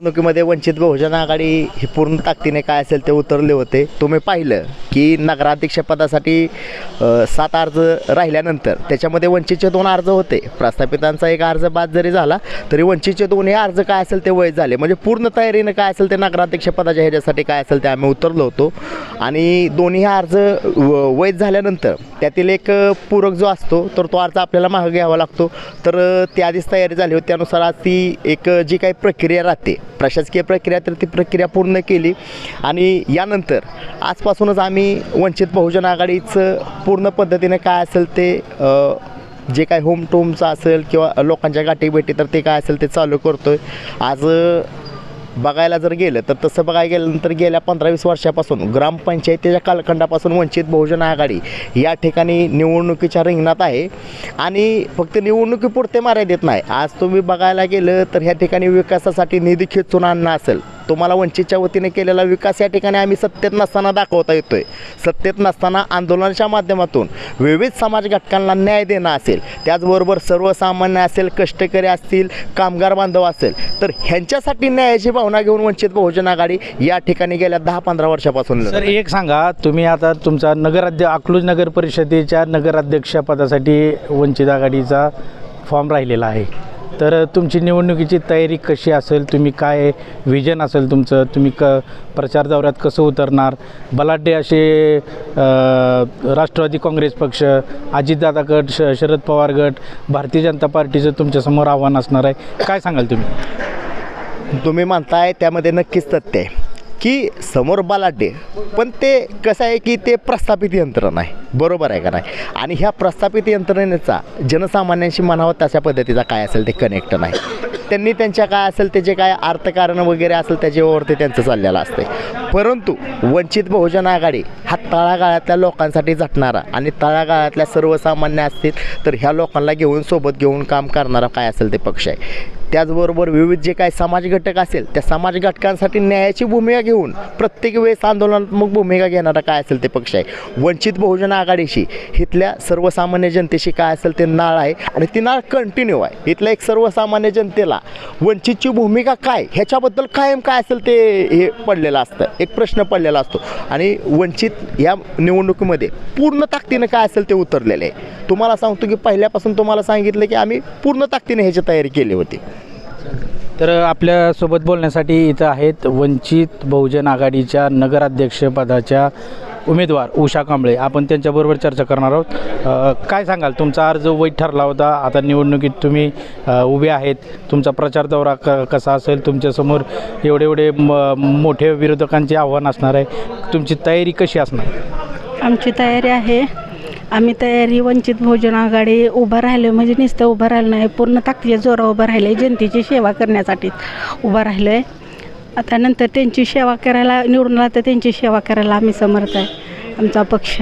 निवडणुकीमध्ये वंचित बहुजन आघाडी ही पूर्ण ताकदीने काय असेल ते उतरले होते. तुम्ही पाहिलं की नगराध्यक्षपदासाठी सात अर्ज राहिल्यानंतर त्याच्यामध्ये वंचितचे दोन अर्ज होते. प्रस्थापितांचा एक अर्ज बाद जरी झाला तरी वंचितचे दोन्ही अर्ज काय असेल ते वय झाले. म्हणजे पूर्ण तयारीनं काय असेल ते नगराध्यक्षपदाच्या ह्याच्यासाठी काय असेल ते आम्ही उतरलो होतो. आणि दोन्ही अर्ज व- वैध झाल्यानंतर त्यातील एक पूरक जो असतो तर तो अर्ज आपल्याला मागं घ्यावा लागतो. तर त्याआधीच ती आधीच तयारी झाली होती. त्यानुसार आज ती एक जी काही प्रक्रिया राहते प्रशासकीय प्रक्रिया तर ती प्रक्रिया पूर्ण केली. आणि यानंतर आजपासूनच आम्ही वंचित बहुजन आघाडीचं पूर्ण पद्धतीने काय असेल ते जे काय होम टोमचं असेल किंवा लोकांच्या गाठी भेटी तर ते काय असेल ते चालू करतो आहे आज बघायला जर गेलं तर तसं बघायला गेल्यानंतर गेल्या पंधरा वीस वर्षापासून ग्रामपंचायतीच्या कालखंडापासून वंचित बहुजन आघाडी या ठिकाणी निवडणुकीच्या रिंगणात आहे. आणि फक्त निवडणुकीपुरते मर्यादित नाही. आज तुम्ही बघायला गेलं तर ह्या ठिकाणी विकासासाठी निधी खेचून आणणं असेल. तुम्हाला वंचितच्या वतीने केलेला विकास या ठिकाणी आम्ही सत्तेत नसताना दाखवता येतोय सत्तेत नसताना आंदोलनाच्या माध्यमातून विविध समाज घटकांना न्याय देणं असेल त्याचबरोबर सर्वसामान्य असेल कष्टकरी असतील कामगार बांधव असेल तर ह्यांच्यासाठी न्यायाची भावना घेऊन वंचित बहुजन आघाडी या ठिकाणी गेल्या दहा पंधरा वर्षापासून सर आहे. एक सांगा तुम्ही आता तुमचा नगराध्य अकलूज नगर परिषदेच्या नगराध्यक्षपदासाठी वंचित आघाडीचा फॉर्म राहिलेला आहे तर तुमची निवडणुकीची तयारी कशी असेल? तुम्ही काय विजन असेल तुमचं? तुम्ही क प्रचार दौऱ्यात कसं उतरणार? बलाढ्य असे राष्ट्रवादी काँग्रेस पक्ष अजितदादा गट श शरद पवार गट भारतीय जनता पार्टीचं तुमच्यासमोर आव्हान असणार आहे. काय सांगाल तुम्ही? तुम्ही म्हणताय त्यामध्ये नक्कीच तथ्य आहे. की समोर बलाढ्य पण ते कसं आहे की ते प्रस्थापित यंत्रणा आहे बरोबर आहे का नाही? आणि ह्या प्रस्थापित यंत्रणेचा जनसामान्यांशी म्हणावं तशा पद्धतीचा काय असेल ते कनेक्ट नाही. त्यांनी त्यांच्या काय असेल त्याचे काय अर्थकारण वगैरे असेल त्याच्यावरती त्यांचं चाललेलं असते परंतु वंचित बहुजन आघाडी हा तळागाळातल्या लोकांसाठी झटणारा आणि तळागाळातल्या सर्वसामान्य असतील तर ह्या लोकांना घेऊन सोबत घेऊन काम करणारा काय असेल ते पक्ष आहे. त्याचबरोबर विविध जे काही समाज घटक असेल त्या समाज घटकांसाठी न्यायाची भूमिका घेऊन प्रत्येक वेळेस आंदोलनात्मक भूमिका घेणारा काय असेल ते पक्ष आहे. वंचित बहुजन आघाडीशी इथल्या सर्वसामान्य जनतेशी काय असेल ते नाळ आहे आणि ती नाळ कंटिन्यू आहे. इथल्या एक सर्वसामान्य जनतेला वंचितची भूमिका काय ह्याच्याबद्दल कायम काय असेल ते हे पडलेलं असतं. एक प्रश्न पडलेला असतो. आणि वंचित या निवडणुकीमध्ये पूर्ण ताकदीनं काय असेल ते उतरलेले आहे. तुम्हाला सांगतो की पहिल्यापासून तुम्हाला सांगितलं की आम्ही पूर्ण ताकदीने ह्याची तयारी केली होती. तर आपल्यासोबत बोलण्यासाठी इथं आहेत वंचित बहुजन आघाडीच्या नगराध्यक्षपदाच्या उमेदवार उषा कांबळे. आपण त्यांच्याबरोबर चर्चा करणार आहोत. काय सांगाल? तुमचा अर्ज वैध ठरला होता. आता निवडणुकीत तुम्ही उभे आहेत. तुमचा प्रचार दौरा क कसा असेल? तुमच्यासमोर एवढे एवढे म मोठे विरोधकांचे आव्हान असणार आहे. तुमची तयारी कशी असणार? आमची तयारी आहे. आम्ही तयारी वंचित भोजन आघाडी उभं राहिलो म्हणजे नुसतं उभं राहिलं नाही पूर्ण ताकदीच्या जोरा उभं राहिलं आहे जनतेची सेवा करण्यासाठी उभं राहिलं आहे आता नंतर त्यांची सेवा करायला निवडून आला तर त्यांची सेवा करायला आम्ही समर्थ आहे. आमचा पक्ष.